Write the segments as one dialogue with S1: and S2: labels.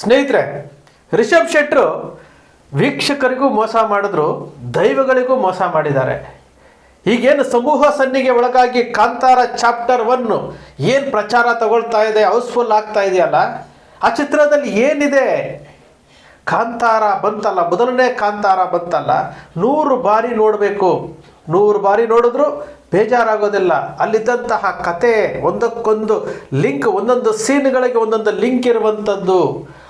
S1: ಸ್ನೇಹಿತರೆ, ರಿಷಬ್ ಶೆಟ್ಟರು ವೀಕ್ಷಕರಿಗೂ ಮೋಸ ಮಾಡಿದ್ರು, ದೈವಗಳಿಗೂ ಮೋಸ ಮಾಡಿದ್ದಾರೆ. ಈಗೇನು ಸಮೂಹ ಸನ್ನಿಗೆ ಒಳಗಾಗಿ ಕಾಂತಾರ ಚಾಪ್ಟರ್ ಒನ್ನು ಏನು ಪ್ರಚಾರ ತಗೊಳ್ತಾ ಇದೆ, ಹೌಸ್ಫುಲ್ ಆಗ್ತಾ ಇದೆಯಲ್ಲ? ಆ ಚಿತ್ರದಲ್ಲಿ ಏನಿದೆ? ಕಾಂತಾರ ಬಂತಲ್ಲ, ಮೊದಲನೇ ಕಾಂತಾರ ಬಂತಲ್ಲ. ನೂರು ಬಾರಿ ನೋಡಬೇಕು. ನೂರು ಬಾರಿ ನೋಡಿದ್ರು ಬೇಜಾರಾಗೋದಿಲ್ಲ. ಅಲ್ಲಿದ್ದಂತಹ ಕತೆ ಒಂದಕ್ಕೊಂದು ಲಿಂಕ್, ಒಂದೊಂದು ಸೀನ್ಗಳಿಗೆ ಒಂದೊಂದು ಲಿಂಕ್ ಇರುವಂಥದ್ದು.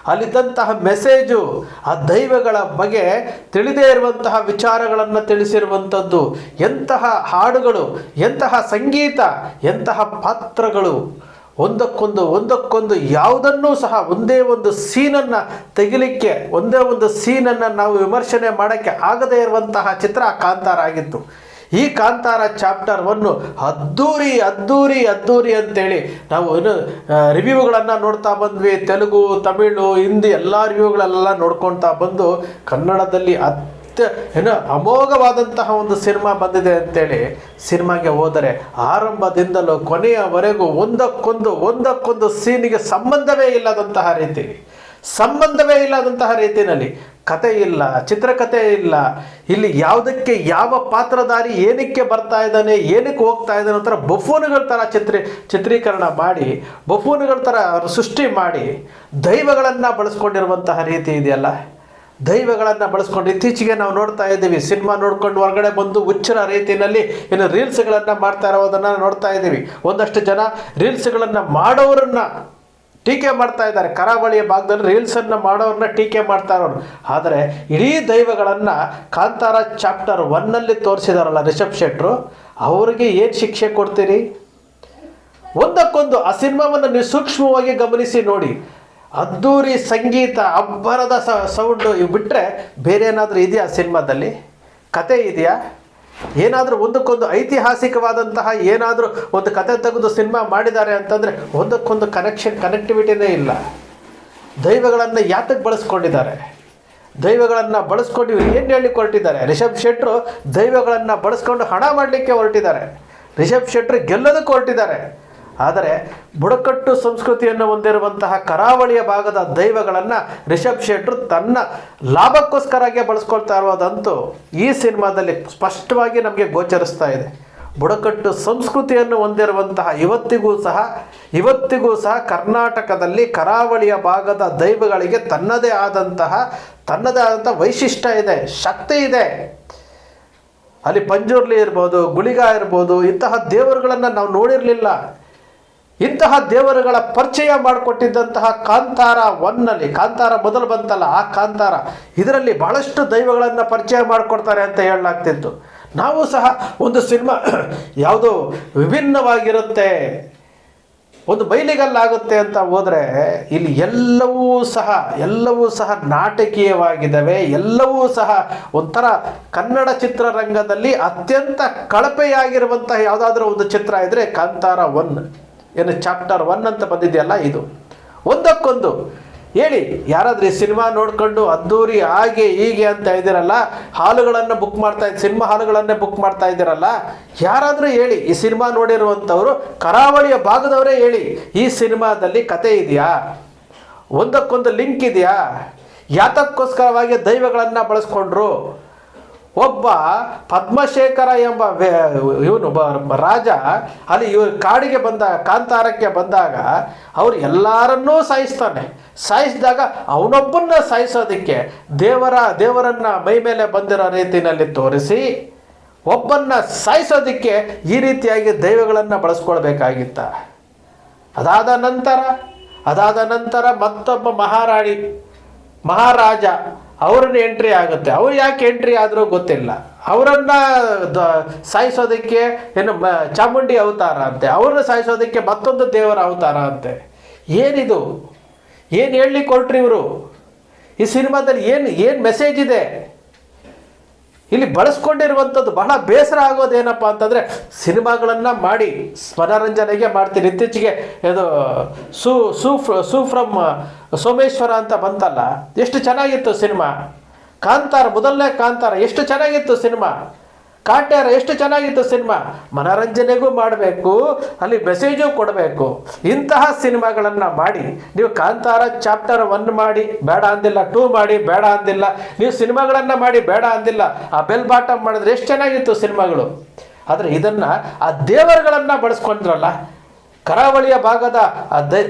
S1: ಅಲ್ಲಿದ್ದಂತಹ ಮೆಸೇಜು ಆ ದೈವಗಳ ಬಗ್ಗೆ ತಿಳಿದೇ ಇರುವಂತಹ ವಿಚಾರಗಳನ್ನು ತಿಳಿಸಿರುವಂಥದ್ದು. ಎಂತಹ ಹಾಡುಗಳು, ಎಂತಹ ಸಂಗೀತ, ಎಂತಹ ಪಾತ್ರಗಳು, ಒಂದಕ್ಕೊಂದು ಒಂದಕ್ಕೊಂದು ಯಾವುದನ್ನೂ ಸಹ ಒಂದೇ ಒಂದು ಸೀನನ್ನು ತೆಗಿಲಿಕ್ಕೆ, ಒಂದೇ ಒಂದು ಸೀನನ್ನು ನಾವು ವಿಮರ್ಶನೆ ಮಾಡೋಕ್ಕೆ ಆಗದೇ ಇರುವಂತಹ ಚಿತ್ರ ಕಾಂತಾರ ಆಗಿತ್ತು ಈ ಕಾಂತಾರ ಚಾಪ್ಟರ್ ಒನ್ನು ಅದ್ದೂರಿ ಅದ್ದೂರಿ ಅದ್ದೂರಿ ಅಂತೇಳಿ. ನಾವು ರಿವ್ಯೂಗಳನ್ನು ನೋಡ್ತಾ ಬಂದ್ವಿ. ತೆಲುಗು, ತಮಿಳು, ಹಿಂದಿ ಎಲ್ಲ ರಿವ್ಯೂಗಳೆಲ್ಲ ನೋಡ್ಕೊಳ್ತಾ ಬಂದು ಕನ್ನಡದಲ್ಲಿ ಅತ್ಯ ಏನು ಅಮೋಘವಾದಂತಹ ಒಂದು ಸಿನಿಮಾ ಬಂದಿದೆ ಅಂತೇಳಿ ಸಿನಿಮಾಗೆ ಹೋದರೆ ಆರಂಭದಿಂದಲೂ ಕೊನೆಯವರೆಗೂ ಒಂದಕ್ಕೊಂದು ಒಂದಕ್ಕೊಂದು ಸೀನಿಗೆ ಸಂಬಂಧವೇ ಇಲ್ಲದಂತಹ ರೀತಿ. ಸಂಬಂಧವೇ ಇಲ್ಲದಂತಹ ರೀತಿಯಲ್ಲಿ ಕತೆ ಇಲ್ಲ ಚಿತ್ರಕಥೆ ಇಲ್ಲ. ಇಲ್ಲಿ ಯಾವುದಕ್ಕೆ, ಯಾವ ಪಾತ್ರಧಾರಿ ಏನಕ್ಕೆ ಬರ್ತಾ ಇದ್ದಾನೆ, ಏನಕ್ಕೆ ಹೋಗ್ತಾ ಇದ್ದಾನೆ ಅಂತ ಬಫೂನುಗಳ ಥರ ಚಿತ್ರ, ಚಿತ್ರೀಕರಣ ಮಾಡಿ, ಬಫೂನುಗಳ ಥರ ಸೃಷ್ಟಿ ಮಾಡಿ ದೈವಗಳನ್ನು ಬಳಸ್ಕೊಂಡಿರುವಂತಹ ರೀತಿ ಇದೆಯಲ್ಲ? ದೈವಗಳನ್ನು ಬಳಸ್ಕೊಂಡು ಇತ್ತೀಚೆಗೆ ನಾವು ನೋಡ್ತಾ ಇದ್ದೀವಿ, ಸಿನಿಮಾ ನೋಡ್ಕೊಂಡು ಹೊರಗಡೆ ಬಂದು ಹುಚ್ಚರ ರೀತಿಯಲ್ಲಿ ಏನು ರೀಲ್ಸ್ಗಳನ್ನು ಮಾಡ್ತಾ ಇರೋದನ್ನು ನೋಡ್ತಾ ಇದ್ದೀವಿ. ಒಂದಷ್ಟು ಜನ ರೀಲ್ಸ್ಗಳನ್ನು ಮಾಡೋರನ್ನ ಟೀಕೆ ಮಾಡ್ತಾ ಇದ್ದಾರೆ. ಕರಾವಳಿಯ ಭಾಗದಲ್ಲಿ ರೀಲ್ಸನ್ನು ಮಾಡೋರನ್ನ ಟೀಕೆ ಮಾಡ್ತಾ ಇರೋರು. ಆದರೆ ಇಡೀ ದೈವಗಳನ್ನು ಕಾಂತಾರ ಚಾಪ್ಟರ್ ಒನ್ನಲ್ಲಿ ತೋರಿಸಿದಾರಲ್ಲ ರಿಷಬ್ ಶೆಟ್ರು, ಅವರಿಗೆ ಏನು ಶಿಕ್ಷೆ ಕೊಡ್ತೀರಿ? ಒಂದಕ್ಕೊಂದು ಆ ಸಿನಿಮಾವನ್ನು ನೀವು ಸೂಕ್ಷ್ಮವಾಗಿ ಗಮನಿಸಿ ನೋಡಿ. ಅದ್ದೂರಿ ಸಂಗೀತ ಅಬ್ಬರದ ಸೌಂಡು ಇವು ಬಿಟ್ಟರೆ ಬೇರೆ ಏನಾದರೂ ಇದೆಯಾ ಸಿನಿಮಾದಲ್ಲಿ? ಕತೆ ಇದೆಯಾ? ಏನಾದರೂ ಒಂದಕ್ಕೊಂದು ಐತಿಹಾಸಿಕವಾದಂತಹ ಏನಾದರೂ ಒಂದು ಕತೆ ತೆಗೆದು ಸಿನಿಮಾ ಮಾಡಿದ್ದಾರೆ ಅಂತಂದರೆ ಒಂದಕ್ಕೊಂದು ಕನೆಕ್ಷನ್ ಕನೆಕ್ಟಿವಿಟಿನೇ ಇಲ್ಲ. ದೈವಗಳನ್ನು ಯಾತಕ್ಕೆ ಬಳಸ್ಕೊಂಡಿದ್ದಾರೆ? ದೈವಗಳನ್ನು ಬಳಸ್ಕೊಂಡು ಇವ್ರು ಏನು ಹೇಳಿ ಹೊರಟಿದ್ದಾರೆ? ರಿಷಬ್ ಶೆಟ್ಟರು ದೈವಗಳನ್ನು ಬಳಸ್ಕೊಂಡು ಹಣ ಮಾಡಲಿಕ್ಕೆ ಹೊರಟಿದ್ದಾರೆ. ರಿಷಬ್ ಶೆಟ್ಟರು ಗೆಲ್ಲೋದಕ್ಕೆ ಹೊರಟಿದ್ದಾರೆ. ಆದರೆ ಬುಡಕಟ್ಟು ಸಂಸ್ಕೃತಿಯನ್ನು ಹೊಂದಿರುವಂತಹ ಕರಾವಳಿಯ ಭಾಗದ ದೈವಗಳನ್ನು ರಿಷಬ್ ಶೆಟ್ರು ತನ್ನ ಲಾಭಕ್ಕೋಸ್ಕರಾಗೆ ಬಳಸ್ಕೊಳ್ತಾ ಇರೋದಂತೂ ಈ ಸಿನಿಮಾದಲ್ಲಿ ಸ್ಪಷ್ಟವಾಗಿ ನಮಗೆ ಗೋಚರಿಸ್ತಾ ಇದೆ. ಬುಡಕಟ್ಟು ಸಂಸ್ಕೃತಿಯನ್ನು ಹೊಂದಿರುವಂತಹ ಇವತ್ತಿಗೂ ಸಹ ಇವತ್ತಿಗೂ ಸಹ ಕರ್ನಾಟಕದಲ್ಲಿ ಕರಾವಳಿಯ ಭಾಗದ ದೈವಗಳಿಗೆ ತನ್ನದೇ ಆದಂತಹ, ತನ್ನದೇ ಆದಂಥ ವೈಶಿಷ್ಟ್ಯ ಇದೆ, ಶಕ್ತಿ ಇದೆ. ಅಲ್ಲಿ ಪಂಜುರ್ಲಿ ಇರ್ಬೋದು, ಗುಳಿಗ ಇರ್ಬೋದು, ಇಂತಹ ದೇವರುಗಳನ್ನು ನಾವು ನೋಡಿರಲಿಲ್ಲ. ಇಂತಹ ದೇವರುಗಳ ಪರಿಚಯ ಮಾಡಿಕೊಟ್ಟಿದ್ದಂತಹ ಕಾಂತಾರ ಒನ್ನಲ್ಲಿ, ಕಾಂತಾರ ಮೊದಲು ಬಂತಲ್ಲ, ಆ ಕಾಂತಾರ ಇದರಲ್ಲಿ ಬಹಳಷ್ಟು ದೈವಗಳನ್ನು ಪರಿಚಯ ಮಾಡಿಕೊಡ್ತಾರೆ ಅಂತ ಹೇಳಲಾಗ್ತಿತ್ತು. ನಾವು ಸಹ ಒಂದು ಸಿನಿಮಾ ಯಾವುದು ವಿಭಿನ್ನವಾಗಿರುತ್ತೆ, ಒಂದು ಬೈಲಿಗಲ್ಲಾಗುತ್ತೆ ಅಂತ ಹೋದರೆ, ಇಲ್ಲಿ ಎಲ್ಲವೂ ಸಹ ಎಲ್ಲವೂ ಸಹ ನಾಟಕೀಯವಾಗಿದ್ದಾವೆ, ಎಲ್ಲವೂ ಸಹ ಒಂಥರ ಕನ್ನಡ ಚಿತ್ರರಂಗದಲ್ಲಿ ಅತ್ಯಂತ ಕಳಪೆಯಾಗಿರುವಂತಹ ಯಾವುದಾದ್ರೂ ಒಂದು ಚಿತ್ರ ಇದ್ದರೆ ಕಾಂತಾರ ಒನ್. ಏನು ಚಾಪ್ಟರ್ ಒನ್ ಅಂತ ಬಂದಿದೆಯಲ್ಲ ಇದು. ಒಂದಕ್ಕೊಂದು, ಹೇಳಿ, ಯಾರಾದ್ರೂ ಈ ಸಿನಿಮಾ ನೋಡ್ಕೊಂಡು ಅದ್ದೂರಿ ಹಾಗೆ ಹೀಗೆ ಅಂತ ಇದ್ದೀರಲ್ಲ, ಹಾಲುಗಳನ್ನು ಬುಕ್ ಮಾಡ್ತಾ ಇದ್ದ ಸಿನಿಮಾ ಹಾಲುಗಳನ್ನೇ ಬುಕ್ ಮಾಡ್ತಾ ಇದ್ದೀರಲ್ಲ, ಯಾರಾದರೂ ಹೇಳಿ, ಈ ಸಿನಿಮಾ ನೋಡಿರುವಂಥವರು ಕರಾವಳಿಯ ಭಾಗದವರೇ ಹೇಳಿ, ಈ ಸಿನಿಮಾದಲ್ಲಿ ಕತೆ ಇದೆಯಾ? ಒಂದಕ್ಕೊಂದು ಲಿಂಕ್ ಇದೆಯಾ? ಯಾತಕ್ಕೋಸ್ಕರವಾಗಿ ದೈವಗಳನ್ನು ಬಳಸ್ಕೊಂಡ್ರು? ಒಬ್ಬ ಪದ್ಮಶೇಖರ ಎಂಬ ಇವನು ರಾಜ, ಅಲ್ಲಿ ಇವ ಕಾಡಿಗೆ ಬಂದ, ಕಾಂತಾರಕ್ಕೆ ಬಂದಾಗ ಅವ್ರು ಎಲ್ಲರನ್ನೂ ಸಾಯಿಸ್ತಾನೆ. ಸಾಯಿಸಿದಾಗ ಅವನೊಬ್ಬನ್ನ ಸಾಯಿಸೋದಕ್ಕೆ ದೇವರ, ದೇವರನ್ನ ಮೈ ಮೇಲೆ ಬಂದಿರೋ ರೀತಿಯಲ್ಲಿ ತೋರಿಸಿ ಒಬ್ಬನ್ನ ಸಾಯಿಸೋದಕ್ಕೆ ಈ ರೀತಿಯಾಗಿ ದೈವಗಳನ್ನು ಬಳಸ್ಕೊಳ್ಬೇಕಾಗಿತ್ತ. ಅದಾದ ನಂತರ ಅದಾದ ನಂತರ ಮತ್ತೊಬ್ಬ ಮಹಾರಾಣಿ, ಮಹಾರಾಜ ಅವ್ರನ್ನ ಎಂಟ್ರಿ ಆಗುತ್ತೆ. ಅವ್ರು ಯಾಕೆ ಎಂಟ್ರಿ ಆದರೂ ಗೊತ್ತಿಲ್ಲ. ಅವರನ್ನು ಸಾಯಿಸೋದಕ್ಕೆ ಏನು ಚಾಮುಂಡಿ ಅವತಾರ ಅಂತೆ. ಅವ್ರನ್ನ ಸಾಯಿಸೋದಕ್ಕೆ ಮತ್ತೊಂದು ದೇವರ ಅವತಾರ ಅಂತೆ. ಏನಿದು? ಏನು ಹೇಳಲಿಕ್ಕೆ ಕೊಟ್ರಿ ಇವರು? ಈ ಸಿನಿಮಾದಲ್ಲಿ ಏನು ಏನು ಮೆಸೇಜ್ ಇದೆ? ಇಲ್ಲಿ ಬಳಸ್ಕೊಂಡಿರುವಂಥದ್ದು ಬಹಳ ಬೇಸರ ಆಗೋದೇನಪ್ಪ ಅಂತಂದರೆ ಸಿನಿಮಾಗಳನ್ನು ಮಾಡಿ ಮನೋರಂಜನೆಗೆ ಮಾಡ್ತೀನಿ ಇತ್ತೀಚೆಗೆ ಇದು ಸು, ಸೂ ಸೂ ಫ್ರಮ್ ಸೋಮೇಶ್ವರ ಅಂತ ಬಂತಲ್ಲ, ಎಷ್ಟು ಚೆನ್ನಾಗಿತ್ತು ಸಿನಿಮಾ. ಕಾಂತಾರ, ಮೊದಲನೇ ಕಾಂತಾರ, ಎಷ್ಟು ಚೆನ್ನಾಗಿತ್ತು ಸಿನಿಮಾ. ಕಾಟ್ಯಾರ ಎಷ್ಟು ಚೆನ್ನಾಗಿತ್ತು ಸಿನಿಮಾ? ಮನೋರಂಜನೆಗೂ ಮಾಡಬೇಕು, ಅಲ್ಲಿ ಮೆಸೇಜು ಕೊಡಬೇಕು. ಇಂತಹ ಸಿನಿಮಾಗಳನ್ನು ಮಾಡಿ, ನೀವು ಕಾಂತಾರ ಚಾಪ್ಟರ್ ಒನ್ ಮಾಡಿ, ಬೇಡ ಅಂದಿಲ್ಲ ಟೂ ಮಾಡಿ, ಬೇಡ ಅಂದಿಲ್ಲ, ನೀವು ಸಿನಿಮಾಗಳನ್ನು ಮಾಡಿ, ಬೇಡ ಅಂದಿಲ್ಲ, ಆ ಬೆಲ್ ಬಾಟಮ್ ಮಾಡಿದ್ರೆ ಎಷ್ಟು ಚೆನ್ನಾಗಿತ್ತು ಸಿನಿಮಾಗಳು. ಆದರೆ ಇದನ್ನು ಆ ದೇವರುಗಳನ್ನು ಬಳಸ್ಕೊಂಡ್ರಲ್ಲ ಕರಾವಳಿಯ ಭಾಗದ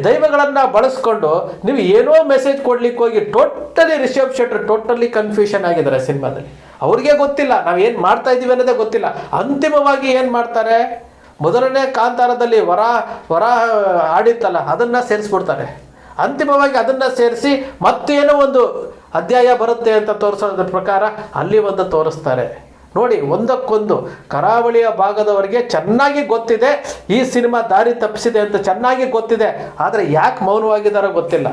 S1: ದೈವಗಳನ್ನು ಬಳಸ್ಕೊಂಡು ನೀವು ಏನೋ ಮೆಸೇಜ್ ಕೊಡ್ಲಿಕ್ಕೆ ಹೋಗಿ ಟೋಟಲಿ ರಿಷಬ್ ಶೆಟ್ರ್ ಟೋಟಲಿ ಕನ್ಫ್ಯೂಷನ್ ಆಗಿದ್ದಾರೆ ಸಿನಿಮಾದಲ್ಲಿ. ಅವ್ರಿಗೆ ಗೊತ್ತಿಲ್ಲ, ನಾವು ಏನು ಮಾಡ್ತಾ ಇದ್ದೀವಿ ಅನ್ನೋದೇ ಗೊತ್ತಿಲ್ಲ. ಅಂತಿಮವಾಗಿ ಏನು ಮಾಡ್ತಾರೆ? ಮೊದಲನೇ ಕಾಂತಾರದಲ್ಲಿ ವರ ವರ ಆಡಿತ್ತಲ್ಲ, ಅದನ್ನು ಸೇರಿಸ್ಬಿಡ್ತಾರೆ. ಅಂತಿಮವಾಗಿ ಅದನ್ನು ಸೇರಿಸಿ ಮತ್ತೇನೋ ಒಂದು ಅಧ್ಯಾಯ ಬರುತ್ತೆ ಅಂತ ತೋರಿಸೋದ್ರ ಪ್ರಕಾರ ಅಲ್ಲಿ ಒಂದು ತೋರಿಸ್ತಾರೆ. ನೋಡಿ, ಒಂದಕ್ಕೊಂದು ಕರಾವಳಿಯ ಭಾಗದವರಿಗೆ ಚೆನ್ನಾಗಿ ಗೊತ್ತಿದೆ, ಈ ಸಿನಿಮಾ ದಾರಿ ತಪ್ಪಿಸಿದೆ ಅಂತ ಚೆನ್ನಾಗಿ ಗೊತ್ತಿದೆ. ಆದರೆ ಯಾಕೆ ಮೌನವಾಗಿದ್ದಾರೋ ಗೊತ್ತಿಲ್ಲ.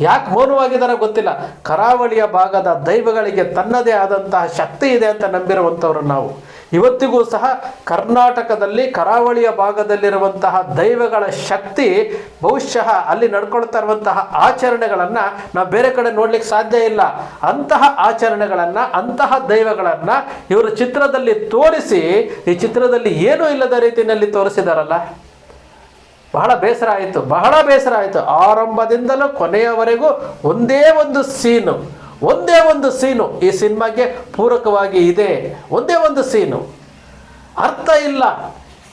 S1: ಯಾಕೆ ಮೌನವಾಗಿದ್ದಾರೋ ಗೊತ್ತಿಲ್ಲ. ಕರಾವಳಿಯ ಭಾಗದ ದೈವಗಳಿಗೆ ತನ್ನದೇ ಆದಂತಹ ಶಕ್ತಿ ಇದೆ ಅಂತ ನಂಬಿರುವಂಥವ್ರು ನಾವು. ಇವತ್ತಿಗೂ ಸಹ ಕರ್ನಾಟಕದಲ್ಲಿ ಕರಾವಳಿಯ ಭಾಗದಲ್ಲಿರುವಂತಹ ದೈವಗಳ ಶಕ್ತಿ ಬಹುಶಃ ಅಲ್ಲಿ ನಡ್ಕೊಳ್ತಾ ಇರುವಂತಹ ಆಚರಣೆಗಳನ್ನು ನಾವು ಬೇರೆ ಕಡೆ ನೋಡ್ಲಿಕ್ಕೆ ಸಾಧ್ಯ ಇಲ್ಲ. ಅಂತಹ ಆಚರಣೆಗಳನ್ನು, ಅಂತಹ ದೈವಗಳನ್ನು ಇವರು ಚಿತ್ರದಲ್ಲಿ ತೋರಿಸಿ, ಈ ಚಿತ್ರದಲ್ಲಿ ಏನೂ ಇಲ್ಲದ ರೀತಿಯಲ್ಲಿ ತೋರಿಸಿದಾರಲ್ಲ. ಬಹಳ ಬೇಸರ ಆಯಿತು, ಬಹಳ ಬೇಸರ ಆಯಿತು. ಆರಂಭದಿಂದಲೂ ಕೊನೆಯವರೆಗೂ ಒಂದೇ ಒಂದು ಸೀನು. ಒಂದೇ ಒಂದು ಸೀನು ಈ ಸಿನಿಮಾಗೆ ಪೂರಕವಾಗಿ ಇದೆ. ಒಂದೇ ಒಂದು ಸೀನು. ಅರ್ಥ ಇಲ್ಲ.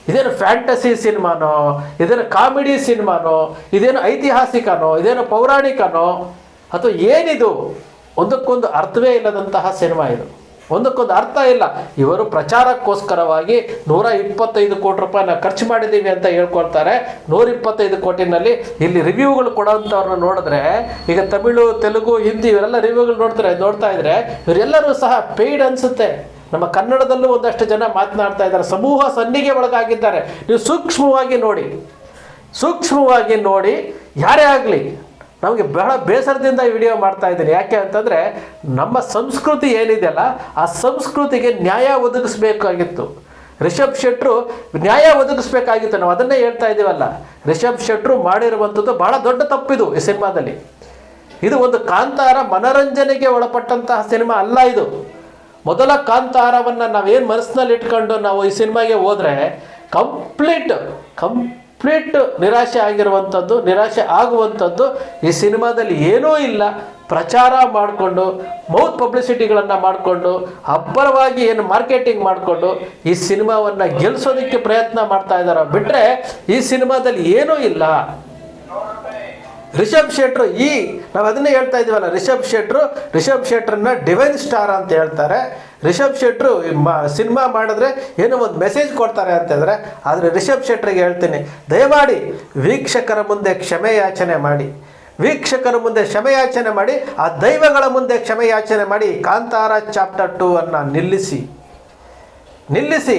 S1: ಇದೇನು ಫ್ಯಾಂಟಸಿ ಸಿನಿಮಾನೋ, ಇದೇನು ಕಾಮಿಡಿ ಸಿನಿಮಾನೋ, ಇದೇನು ಐತಿಹಾಸಿಕನೋ, ಇದೇನು ಪೌರಾಣಿಕನೋ, ಅಥವಾ ಏನಿದು? ಒಂದಕ್ಕೊಂದು ಅರ್ಥವೇ ಇಲ್ಲದಂತಹ ಸಿನಿಮಾ ಇದು. ಒಂದಕ್ಕೊಂದು ಅರ್ಥ ಇಲ್ಲ. ಇವರು ಪ್ರಚಾರಕ್ಕೋಸ್ಕರವಾಗಿ ನೂರ ಇಪ್ಪತ್ತೈದು ಕೋಟಿ ರೂಪಾಯಿನ ಖರ್ಚು ಮಾಡಿದ್ದೀವಿ ಅಂತ ಹೇಳ್ಕೊಳ್ತಾರೆ. ನೂರ ಇಪ್ಪತ್ತೈದು ಕೋಟಿನಲ್ಲಿ ಇಲ್ಲಿ ರಿವ್ಯೂಗಳು ಕೊಡೋಂಥವ್ರನ್ನ ನೋಡಿದ್ರೆ, ಈಗ ತಮಿಳು, ತೆಲುಗು, ಹಿಂದಿ ಇವರೆಲ್ಲ ರಿವ್ಯೂಗಳು ನೋಡ್ತಾರೆ, ನೋಡ್ತಾ ಇದ್ರೆ ಇವರೆಲ್ಲರೂ ಸಹ ಪೇಯ್ಡ್ ಅನಿಸುತ್ತೆ. ನಮ್ಮ ಕನ್ನಡದಲ್ಲೂ ಒಂದಷ್ಟು ಜನ ಮಾತನಾಡ್ತಾ ಇದ್ದಾರೆ. ಸಮೂಹ ಸನ್ನಿಗೆ ಒಳಗಾಗಿದ್ದಾರೆ. ನೀವು ಸೂಕ್ಷ್ಮವಾಗಿ ನೋಡಿ. ಸೂಕ್ಷ್ಮವಾಗಿ ನೋಡಿ, ಯಾರೇ ಆಗಲಿ ನಮಗೆ ಬಹಳ ಬೇಸರದಿಂದ ಈ ವಿಡಿಯೋ ಮಾಡ್ತಾ ಇದ್ದೀನಿ. ಯಾಕೆ ಅಂತಂದರೆ ನಮ್ಮ ಸಂಸ್ಕೃತಿ ಏನಿದೆಯಲ್ಲ ಆ ಸಂಸ್ಕೃತಿಗೆ ನ್ಯಾಯ ಒದಗಿಸ್ಬೇಕಾಗಿತ್ತು. ರಿಷಬ್ ಶೆಟ್ರು ನ್ಯಾಯ ಒದಗಿಸ್ಬೇಕಾಗಿತ್ತು. ನಾವು ಅದನ್ನೇ ಹೇಳ್ತಾ ಇದ್ದೀವಲ್ಲ, ರಿಷಬ್ ಶೆಟ್ರು ಮಾಡಿರುವಂಥದ್ದು ಬಹಳ ದೊಡ್ಡ ತಪ್ಪಿದು ಈ ಸಿನಿಮಾದಲ್ಲಿ. ಇದು ಒಂದು ಕಾಂತಾರ ಮನರಂಜನೆಗೆ ಒಳಪಟ್ಟಂತಹ ಸಿನಿಮಾ ಅಲ್ಲ ಇದು. ಮೊದಲ ಕಾಂತಾರವನ್ನು ನಾವೇನು ಮನಸ್ಸಿನಲ್ಲಿ ಇಟ್ಕೊಂಡು ನಾವು ಈ ಸಿನಿಮಾಗೆ ಹೋದರೆ ಕಂಪ್ಲೀಟ್ ಕಂಪ್ಲೀಟ್ ನಿರಾಶೆ ಆಗಿರುವಂಥದ್ದು, ನಿರಾಶೆ ಆಗುವಂಥದ್ದು, ಈ ಸಿನಿಮಾದಲ್ಲಿ ಏನೂ ಇಲ್ಲ. ಪ್ರಚಾರ ಮಾಡಿಕೊಂಡು ಮೌತ್ ಪಬ್ಲಿಸಿಟಿಗಳನ್ನು ಮಾಡಿಕೊಂಡು, ಅಬ್ಬರವಾಗಿ ಏನು ಮಾರ್ಕೆಟಿಂಗ್ ಮಾಡಿಕೊಂಡು ಈ ಸಿನಿಮಾವನ್ನು ಗೆಲ್ಲಿಸೋದಕ್ಕೆ ಪ್ರಯತ್ನ ಮಾಡ್ತಾ ಇದ್ದಾರೆ ಬಿಟ್ಟರೆ ಈ ಸಿನಿಮಾದಲ್ಲಿ ಏನೂ ಇಲ್ಲ. ರಿಷಬ್ ಶೆಟ್ರು ಈ, ನಾವು ಅದನ್ನೇ ಹೇಳ್ತಾ ಇದೀವಲ್ಲ ರಿಷಬ್ ಶೆಟ್ರು, ರಿಷಬ್ ಶೆಟ್ರನ್ನ ಡಿವೈನ್ ಸ್ಟಾರ್ ಅಂತ ಹೇಳ್ತಾರೆ. ರಿಷಬ್ ಶೆಟ್ರು ಸಿನಿಮಾ ಮಾಡಿದ್ರೆ ಏನೋ ಒಂದು ಮೆಸೇಜ್ ಕೊಡ್ತಾರೆ ಅಂತಂದರೆ ಆದರೆ ರಿಷಬ್ ಶೆಟ್ರಿಗೆ ಹೇಳ್ತೀನಿ, ದಯಮಾಡಿ ವೀಕ್ಷಕರ ಮುಂದೆ ಕ್ಷಮೆ ಯಾಚನೆ ಮಾಡಿ. ವೀಕ್ಷಕರ ಮುಂದೆ ಕ್ಷಮೆಯಾಚನೆ ಮಾಡಿ, ಆ ದೈವಗಳ ಮುಂದೆ ಕ್ಷಮೆಯಾಚನೆ ಮಾಡಿ, ಕಾಂತಾರ ಚಾಪ್ಟರ್ ಟೂ ಅನ್ನು ನಿಲ್ಲಿಸಿ. ನಿಲ್ಲಿಸಿ.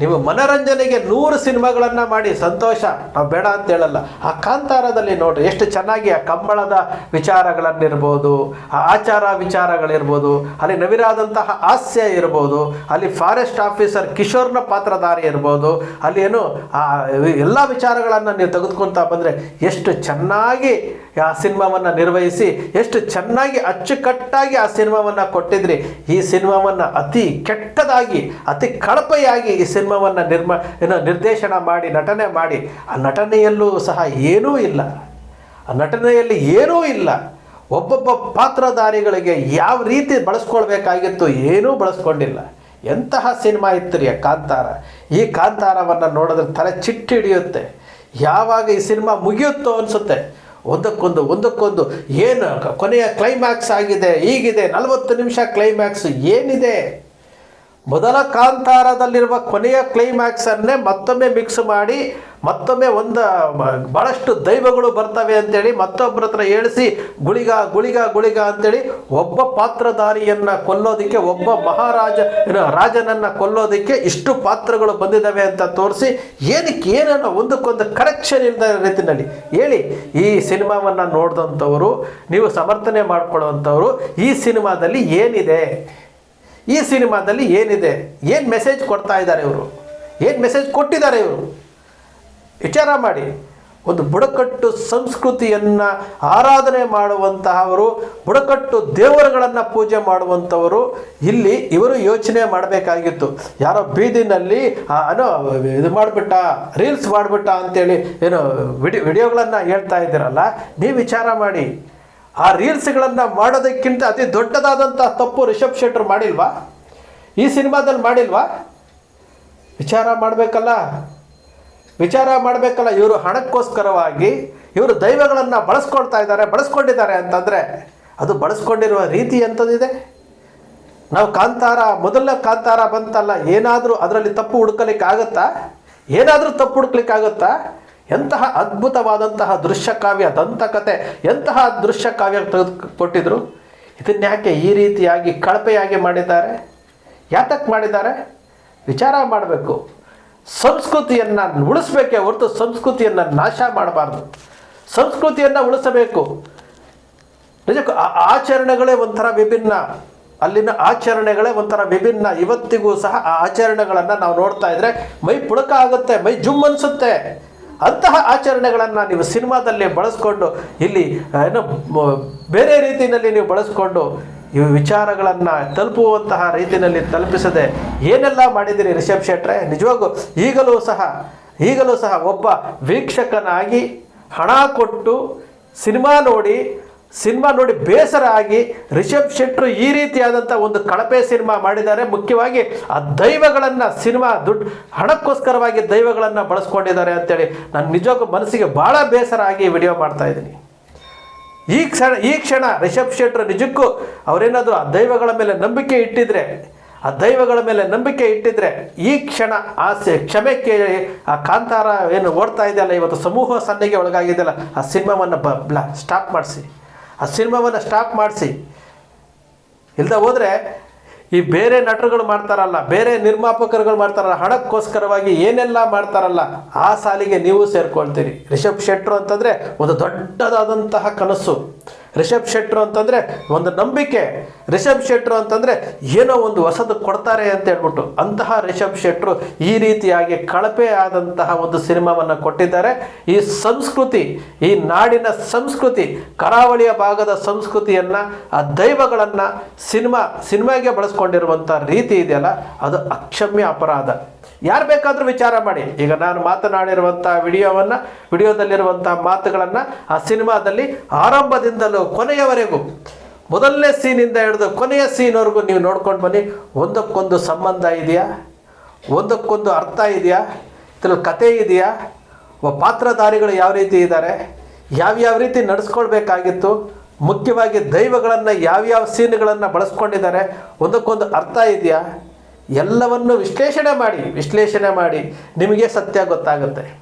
S1: ನೀವು ಮನರಂಜನೆಗೆ ನೂರು ಸಿನಿಮಾಗಳನ್ನು ಮಾಡಿ ಸಂತೋಷ, ನಾವು ಬೇಡ ಅಂತ ಹೇಳಲ್ಲ. ಆ ಕಾಂತಾರದಲ್ಲಿ ನೋಡ್ರಿ, ಎಷ್ಟು ಚೆನ್ನಾಗಿ ಆ ಕಂಬಳದ ವಿಚಾರಗಳನ್ನಿರ್ಬೋದು, ಆ ಆಚಾರ ವಿಚಾರಗಳಿರ್ಬೋದು, ಅಲ್ಲಿ ನವಿರಾದಂತಹ ಹಾಸ್ಯ ಇರ್ಬೋದು, ಅಲ್ಲಿ ಫಾರೆಸ್ಟ್ ಆಫೀಸರ್ ಕಿಶೋರ್ನ ಪಾತ್ರಧಾರಿ ಇರ್ಬೋದು, ಅಲ್ಲಿ ಏನು, ಆ ಎಲ್ಲ ವಿಚಾರಗಳನ್ನು ನೀವು ತೆಗೆದುಕೊಳ್ತಾ ಬಂದರೆ ಎಷ್ಟು ಚೆನ್ನಾಗಿ ಆ ಸಿನಿಮಾವನ್ನು ನಿರ್ವಹಿಸಿ, ಎಷ್ಟು ಚೆನ್ನಾಗಿ ಅಚ್ಚುಕಟ್ಟಾಗಿ ಆ ಸಿನಿಮಾವನ್ನು ಕೊಟ್ಟಿದ್ರಿ. ಈ ಸಿನಿಮಾವನ್ನು ಅತಿ ಕೆಟ್ಟದಾಗಿ, ಅತಿ ಕಳಪೆಯಾಗಿ ಈ ಸಿನಿಮಾವನ್ನು ನಿರ್ಮ ಏನೋ ನಿರ್ದೇಶನ ಮಾಡಿ, ನಟನೆ ಮಾಡಿ, ಆ ನಟನೆಯಲ್ಲೂ ಸಹ ಏನೂ ಇಲ್ಲ. ಆ ನಟನೆಯಲ್ಲಿ ಏನೂ ಇಲ್ಲ. ಒಬ್ಬೊಬ್ಬ ಪಾತ್ರಧಾರಿಗಳಿಗೆ ಯಾವ ರೀತಿ ಬಳಸ್ಕೊಳ್ಬೇಕಾಗಿತ್ತು ಏನೂ ಬಳಸ್ಕೊಂಡಿಲ್ಲ. ಎಂತಹ ಸಿನಿಮಾ ಇತ್ತು ರೀ ಕಾಂತಾರ? ಈ ಕಾಂತಾರವನ್ನು ನೋಡಿದ್ರೆ ತಲೆ ಚಿಟ್ಟಿ ಹಿಡಿಯುತ್ತೆ. ಯಾವಾಗ ಈ ಸಿನಿಮಾ ಮುಗಿಯುತ್ತೋ ಅನಿಸುತ್ತೆ. ಒಂದಕ್ಕೊಂದು ಒಂದಕ್ಕೊಂದು, ಏನು ಕೊನೆಯ ಕ್ಲೈಮ್ಯಾಕ್ಸ್ ಆಗಿದೆ, ಈಗಿದೆ, ನಲವತ್ತು ನಿಮಿಷ ಕ್ಲೈಮ್ಯಾಕ್ಸ್ ಏನಿದೆ? ಮೊದಲ ಕಾಂತಾರದಲ್ಲಿರುವ ಕೊನೆಯ ಕ್ಲೈಮ್ಯಾಕ್ಸನ್ನೇ ಮತ್ತೊಮ್ಮೆ ಮಿಕ್ಸ್ ಮಾಡಿ, ಮತ್ತೊಮ್ಮೆ ಒಂದು ಭಾಳಷ್ಟು ದೈವಗಳು ಬರ್ತವೆ ಅಂತೇಳಿ ಮತ್ತೊಬ್ಬರ ಹತ್ರ ಹೇಳಿಸಿ, ಗುಳಿಗ ಗುಳಿಗ ಗುಳಿಗ ಅಂತೇಳಿ ಒಬ್ಬ ಪಾತ್ರಧಾರಿಯನ್ನು ಕೊಲ್ಲೋದಕ್ಕೆ, ಒಬ್ಬ ಮಹಾರಾಜ ರಾಜನನ್ನು ಕೊಲ್ಲೋದಕ್ಕೆ ಇಷ್ಟು ಪಾತ್ರಗಳು ಬಂದಿದ್ದಾವೆ ಅಂತ ತೋರಿಸಿ, ಏನಕ್ಕೆ ಏನನ್ನ ಒಂದಕ್ಕೊಂದು ಕರೆಕ್ಷನ್ ಇಲ್ಲದ ರೀತಿಯಲ್ಲಿ ಹೇಳಿ. ಈ ಸಿನಿಮಾವನ್ನು ನೋಡಿದಂಥವರು, ನೀವು ಸಮರ್ಥನೆ ಮಾಡಿಕೊಳ್ಳುವಂಥವ್ರು, ಈ ಸಿನಿಮಾದಲ್ಲಿ ಏನಿದೆ? ಈ ಸಿನಿಮಾದಲ್ಲಿ ಏನಿದೆ? ಏನು ಮೆಸೇಜ್ ಕೊಡ್ತಾ ಇದ್ದಾರೆ ಇವರು? ಏನು ಮೆಸೇಜ್ ಕೊಟ್ಟಿದ್ದಾರೆ ಇವರು? ವಿಚಾರ ಮಾಡಿ. ಒಂದು ಬುಡಕಟ್ಟು ಸಂಸ್ಕೃತಿಯನ್ನು ಆರಾಧನೆ ಮಾಡುವಂತಹವರು, ಬುಡಕಟ್ಟು ದೇವರುಗಳನ್ನು ಪೂಜೆ ಮಾಡುವಂಥವರು ಇಲ್ಲಿ ಇವರು ಯೋಚನೆ ಮಾಡಬೇಕಾಗಿತ್ತು. ಯಾರೋ ಬೀದಿನಲ್ಲಿ ಅನೋ ಇದು ಮಾಡಿಬಿಟ್ಟ ರೀಲ್ಸ್ ಮಾಡಿಬಿಟ್ಟ ಅಂತೇಳಿ ಏನೋ ವಿಡಿ, ವಿಡಿಯೋಗಳನ್ನು ಹೇಳ್ತಾ ಇದ್ದೀರಲ್ಲ, ನೀವು ವಿಚಾರ ಮಾಡಿ. ಆ ರೀಲ್ಸ್ಗಳನ್ನು ಮಾಡೋದಕ್ಕಿಂತ ಅತಿ ದೊಡ್ಡದಾದಂಥ ತಪ್ಪು ರಿಷಬ್ ಶೆಟ್ಟರ್ ಮಾಡಿಲ್ವಾ? ಈ ಸಿನಿಮಾದಲ್ಲಿ ಮಾಡಿಲ್ವಾ? ವಿಚಾರ ಮಾಡಬೇಕಲ್ಲ. ವಿಚಾರ ಮಾಡಬೇಕಲ್ಲ. ಇವರು ಹಣಕ್ಕೋಸ್ಕರವಾಗಿ ಇವರು ದೈವಗಳನ್ನು ಬಳಸ್ಕೊಳ್ತಾ ಇದ್ದಾರೆ, ಬಳಸ್ಕೊಂಡಿದ್ದಾರೆ ಅಂತಂದರೆ ಅದು ಬಳಸ್ಕೊಂಡಿರುವ ರೀತಿ ಎಂಥದ್ದಿದೆ? ನಾವು ಕಾಂತಾರ ಮೊದಲ ಕಾಂತಾರ ಬಂತಲ್ಲ, ಏನಾದರೂ ಅದರಲ್ಲಿ ತಪ್ಪು ಹುಡುಕಲಿಕ್ಕೆ ಆಗುತ್ತಾ ಏನಾದರೂ ತಪ್ಪು ಹುಡುಕ್ಲಿಕ್ಕೆ ಆಗುತ್ತಾ ಎಂತಹ ಅದ್ಭುತವಾದಂತಹ ದೃಶ್ಯ ಕಾವ್ಯ, ದಂತಕತೆ, ಎಂತಹ ದೃಶ್ಯ ಕಾವ್ಯ ತೆಗೆದು ಕೊಟ್ಟಿದ್ರು ಇದನ್ಯಾಕೆ ಈ ರೀತಿಯಾಗಿ ಕಳಪೆಯಾಗಿ ಮಾಡಿದ್ದಾರೆ? ಯಾತಕ್ಕೆ ಮಾಡಿದ್ದಾರೆ? ವಿಚಾರ ಮಾಡಬೇಕು. ಸಂಸ್ಕೃತಿಯನ್ನು ಉಳಿಸ್ಬೇಕೇ ಹೊರತು ಸಂಸ್ಕೃತಿಯನ್ನು ನಾಶ ಮಾಡಬಾರ್ದು. ಸಂಸ್ಕೃತಿಯನ್ನು ಉಳಿಸಬೇಕು. ನಿಜಕ್ಕೂ ಆಚರಣೆಗಳೇ ಒಂಥರ ವಿಭಿನ್ನ. ಅಲ್ಲಿನ ಆಚರಣೆಗಳೇ ಒಂಥರ ವಿಭಿನ್ನ. ಇವತ್ತಿಗೂ ಸಹ ಆ ಆಚರಣೆಗಳನ್ನು ನಾವು ನೋಡ್ತಾ ಇದ್ರೆ ಮೈ ಪುಳಕ ಆಗುತ್ತೆ ಮೈ ಜುಮ್ ಅನಿಸುತ್ತೆ ಅಂತಹ ಆಚರಣೆಗಳನ್ನು ನೀವು ಸಿನಿಮಾದಲ್ಲಿ ಬಳಸ್ಕೊಂಡು ಇಲ್ಲಿ ಏನು ಬೇರೆ ರೀತಿಯಲ್ಲಿ ನೀವು ಬಳಸ್ಕೊಂಡು ಈ ವಿಚಾರಗಳನ್ನು ತಲುಪುವಂತಹ ರೀತಿಯಲ್ಲಿ ತಲುಪಿಸದೆ ಏನೆಲ್ಲ ಮಾಡಿದಿರಿ ರಿಷಬ್ ಶೆಟ್ರೆ ನಿಜವಾಗೂ ಈಗಲೂ ಸಹ ಈಗಲೂ ಸಹ ಒಬ್ಬ ವೀಕ್ಷಕನಾಗಿ ಹಣ ಕೊಟ್ಟು ಸಿನಿಮಾ ನೋಡಿ ಸಿನಿಮಾ ನೋಡಿ ಬೇಸರ ಆಗಿ ರಿಷಬ್ ಶೆಟ್ಟರು ಈ ರೀತಿಯಾದಂಥ ಒಂದು ಕಳಪೆ ಸಿನಿಮಾ ಮಾಡಿದ್ದಾರೆ. ಮುಖ್ಯವಾಗಿ ಆ ದೈವಗಳನ್ನು ಸಿನಿಮಾ ದುಡ್ಡು ಹಣಕ್ಕೋಸ್ಕರವಾಗಿ ದೈವಗಳನ್ನು ಬಳಸ್ಕೊಂಡಿದ್ದಾರೆ ಅಂತೇಳಿ ನಾನು ನಿಜಕ್ಕೂ ಮನಸ್ಸಿಗೆ ಭಾಳ ಬೇಸರ ಆಗಿ ವಿಡಿಯೋ ಮಾಡ್ತಾ ಇದ್ದೀನಿ. ಈ ಕ್ಷಣ ಈ ಕ್ಷಣ ರಿಷಬ್ ಶೆಟ್ಟರು ನಿಜಕ್ಕೂ ಅವರೇನಾದರೂ ಆ ದೈವಗಳ ಮೇಲೆ ನಂಬಿಕೆ ಇಟ್ಟಿದ್ರೆ, ಆ ದೈವಗಳ ಮೇಲೆ ನಂಬಿಕೆ ಇಟ್ಟಿದ್ರೆ ಈ ಕ್ಷಣ ಆ ಸ- ಕ್ಷಮೆ ಕೇಳಿ ಆ ಕಾಂತಾರ ಏನು ಓಡ್ತಾ ಇದೆಯಲ್ಲ, ಇವತ್ತು ಸಮೂಹ ಸನ್ನೆಗೆ ಒಳಗಾಗಿದೆಯಲ್ಲ, ಆ ಸಿನಿಮಾವನ್ನು ಬ ಸ್ಟಾಪ್ ಮಾಡಿಸಿ. ಆ ಸಿನಿಮಾವನ್ನು ಸ್ಟಾಪ್ ಮಾಡಿಸಿ. ಇಲ್ದ ಹೋದರೆ ಈ ಬೇರೆ ನಟರುಗಳು ಮಾಡ್ತಾರಲ್ಲ, ಬೇರೆ ನಿರ್ಮಾಪಕರುಗಳು ಮಾಡ್ತಾರಲ್ಲ, ಹಣಕ್ಕೋಸ್ಕರವಾಗಿ ಏನೆಲ್ಲ ಮಾಡ್ತಾರಲ್ಲ, ಆ ಸಾಲಿಗೆ ನೀವು ಸೇರ್ಕೊಳ್ತೀರಿ. ರಿಷಬ್ ಶೆಟ್ರು ಅಂತಂದರೆ ಒಂದು ದೊಡ್ಡದಾದಂತಹ ಕನಸು. ರಿಷಬ್ ಶೆಟ್ರು ಅಂತಂದರೆ ಒಂದು ನಂಬಿಕೆ. ರಿಷಬ್ ಶೆಟ್ರು ಅಂತಂದರೆ ಏನೋ ಒಂದು ಹೊಸದು ಕೊಡ್ತಾರೆ ಅಂತ ಹೇಳ್ಬಿಟ್ಟು ಅಂತಹ ರಿಷಬ್ ಶೆಟ್ರು ಈ ರೀತಿಯಾಗಿ ಕಳಪೆ ಆದಂತಹ ಒಂದು ಸಿನಿಮಾವನ್ನು ಕೊಟ್ಟಿದ್ದಾರೆ. ಈ ಸಂಸ್ಕೃತಿ, ಈ ನಾಡಿನ ಸಂಸ್ಕೃತಿ, ಕರಾವಳಿಯ ಭಾಗದ ಸಂಸ್ಕೃತಿಯನ್ನು, ಆ ದೈವಗಳನ್ನು ಸಿನಿಮಾ, ಸಿನಿಮಾಗೆ ಬಳಸ್ಕೊಂಡಿರುವಂಥ ರೀತಿ ಇದೆಯಲ್ಲ, ಅದು ಅಕ್ಷಮ್ಯ ಅಪರಾಧ. ಯಾರು ಬೇಕಾದರೂ ವಿಚಾರ ಮಾಡಿ. ಈಗ ನಾನು ಮಾತನಾಡಿರುವಂಥ ವಿಡಿಯೋವನ್ನು ವಿಡಿಯೋದಲ್ಲಿರುವಂಥ ಮಾತುಗಳನ್ನು ಆ ಸಿನಿಮಾದಲ್ಲಿ ಆರಂಭದಿಂದಲೂ ಕೊನೆಯವರೆಗೂ ಮೊದಲನೇ ಸೀನಿಂದ ಹಿಡಿದು ಕೊನೆಯ ಸೀನ್ವರೆಗೂ ನೀವು ನೋಡ್ಕೊಂಡು ಬನ್ನಿ. ಒಂದಕ್ಕೊಂದು ಸಂಬಂಧ ಇದೆಯಾ? ಒಂದಕ್ಕೊಂದು ಅರ್ಥ ಇದೆಯಾ? ಇದ್ರಲ್ಲಿ ಕತೆ ಇದೆಯಾ? ಪಾತ್ರಧಾರಿಗಳು ಯಾವ ರೀತಿ ಇದ್ದಾರೆ? ಯಾವ್ಯಾವ ರೀತಿ ನಡೆಸ್ಕೊಳ್ಬೇಕಾಗಿತ್ತು? ಮುಖ್ಯವಾಗಿ ದೈವಗಳನ್ನು ಯಾವ್ಯಾವ ಸೀನ್ಗಳನ್ನು ಬಳಸ್ಕೊಂಡಿದ್ದಾರೆ? ಒಂದಕ್ಕೊಂದು ಅರ್ಥ ಇದೆಯಾ? ಎಲ್ಲವನ್ನು ವಿಶ್ಲೇಷಣೆ ಮಾಡಿ ವಿಶ್ಲೇಷಣೆ ಮಾಡಿ ನಿಮಗೆ ಸತ್ಯ ಗೊತ್ತಾಗುತ್ತೆ.